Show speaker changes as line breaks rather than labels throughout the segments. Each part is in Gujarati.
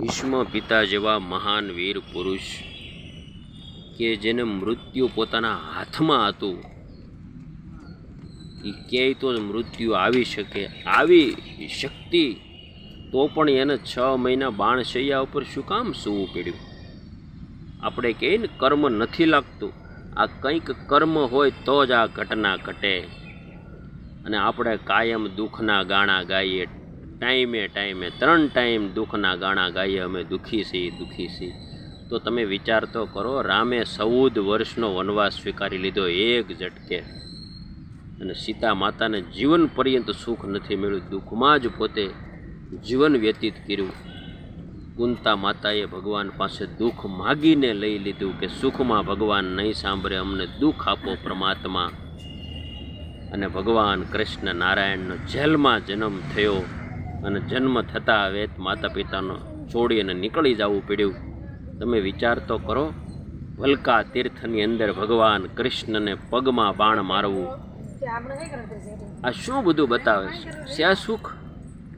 ભીષ્મ પિતા જેવા મહાન વીર પુરુષ કે જેને મૃત્યુ પોતાના હાથમાં હતું. એ ક્યાંય તો મૃત્યુ આવી શકે, આવી શક્તિ તો પણ એને છ મહિના બાણશૈયા ઉપર શું કામ સૂવું પડ્યું? આપણે કહીએ ને કર્મ નથી લાગતું. આ કંઈક કર્મ હોય તો જ આ ઘટના ઘટે. અને આપણે કાયમ દુઃખના ગાણા ગાઈએ ટાઈમે ટાઈમે ત્રણ ટાઈમ દુઃખના ગાણા ગાઈએ, અમે દુઃખી છીએ દુઃખી છીએ. તો તમે વિચાર તો કરો, રામે ચૌદ વર્ષનો વનવાસ સ્વીકારી લીધો એક ઝટકે. અને સીતા માતાને જીવન પર્યંત સુખ નથી મળ્યું, દુઃખમાં જ પોતે જીવન વ્યતીત કર્યું. કુંતા માતાએ ભગવાન પાસે દુઃખ માગીને લઈ લીધું કે સુખમાં ભગવાન નહીં સાંભળે, અમને દુઃખ આપો પરમાત્મા. અને ભગવાન કૃષ્ણ નારાયણનો જેલમાં જન્મ થયો. અને જન્મ થતાં વેત માતા પિતાનો છોડી અને નીકળી જવું પડ્યું. તમે વિચાર તો કરો, વલકા તીર્થની અંદર ભગવાન કૃષ્ણને પગમાં બાણ મારવું. આ શું બધું બતાવે છે? શ્યા સુખ?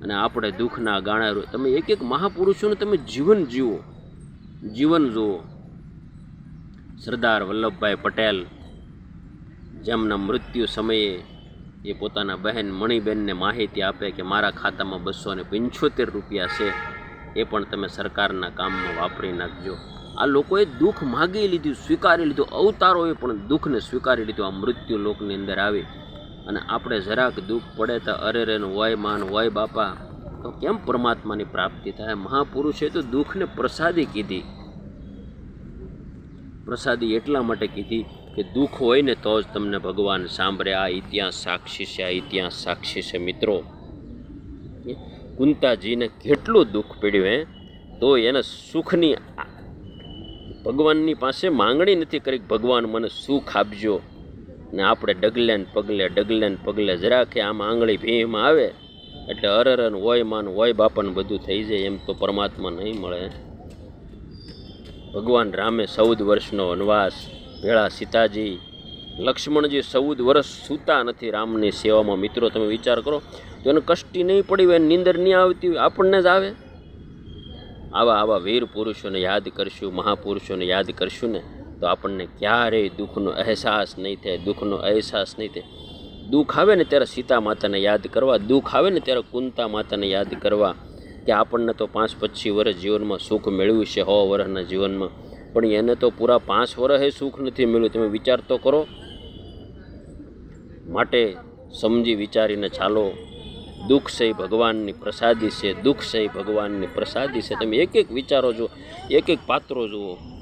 અને આપણે દુઃખના ગાણા તમે એક એક મહાપુરુષોનું તમે જીવન જીવો જીવન જુઓ. સરદાર વલ્લભભાઈ પટેલ, જેમના મૃત્યુ સમયે એ પોતાના બહેન મણિબેનને માહિતી આપે કે મારા ખાતામાં બસો ને પંચોતેર રૂપિયા છે. એ પણ તમે સરકારના કામમાં વાપરી નાખજો. આ લોકોએ દુઃખ માગી લીધું, સ્વીકારી લીધું. અવતારોએ પણ દુઃખને સ્વીકારી લીધું. આ મૃત્યુ લોકની અંદર આવી. અને આપણે જરાક દુઃખ પડે તો અરે વય માન હોય બાપા. તો કેમ પરમાત્માની પ્રાપ્તિ થાય? મહાપુરુષે તો દુઃખને પ્રસાદી કીધી. પ્રસાદી એટલા માટે કીધી કે દુઃખ હોય ને તો જ તમને ભગવાન સાંભળે. આ ઇતિહાસ સાક્ષી છે, આ ઇતિહાસ સાક્ષી છે મિત્રો. કુંતાજીને કેટલું દુઃખ પીડ્યું, હે? તો એને સુખની ભગવાનની પાસે માંગણી નથી કરી ભગવાન મને સુખ આપજો. ને આપણે ડગલે ને પગલે, ડગલે ને પગલે જરા કે આમ આંગળી ભીમ આવે. એટલે અરરન હોય, માન હોય, બાપન બધું થઈ જાય, એમ તો પરમાત્મા નહીં મળે. ભગવાન રામે ચૌદ વર્ષનો વનવાસ ભેળા સીતાજી, લક્ષ્મણજી ચૌદ વર્ષ સૂતા નથી રામની સેવામાં. મિત્રો, તમે વિચાર કરો તો એને કષ્ટી નહીં પડી હોય, નીંદર નહીં આવતી હોય, આપણને જ આવે. આવા આવા વીર પુરુષોને યાદ કરશું, મહાપુરુષોને યાદ કરશું ને, તો આપણને ક્યારેય દુઃખનો અહેસાસ નહીં થાય, દુઃખનો અહેસાસ નહીં થાય. દુઃખ આવે ને ત્યારે સીતા માતાને યાદ કરવા, દુઃખ આવે ને ત્યારે કુંતા માતાને યાદ કરવા કે આપણને તો પાંચ પચીસ વર્ષ જીવનમાં સુખ મેળવ્યું છે હો વર્ષના જીવનમાં. પણ એને તો પૂરા પાંચ વર્ષે સુખ નથી મળ્યું. તમે વિચાર તો કરો. માટે સમજી વિચારીને ચાલો. દુઃખ છે ભગવાનની પ્રસાદી છે. દુઃખ છે ભગવાનની પ્રસાદી છે. તમે એક એક વિચારો જુઓ. એક એક પાત્રો જુઓ.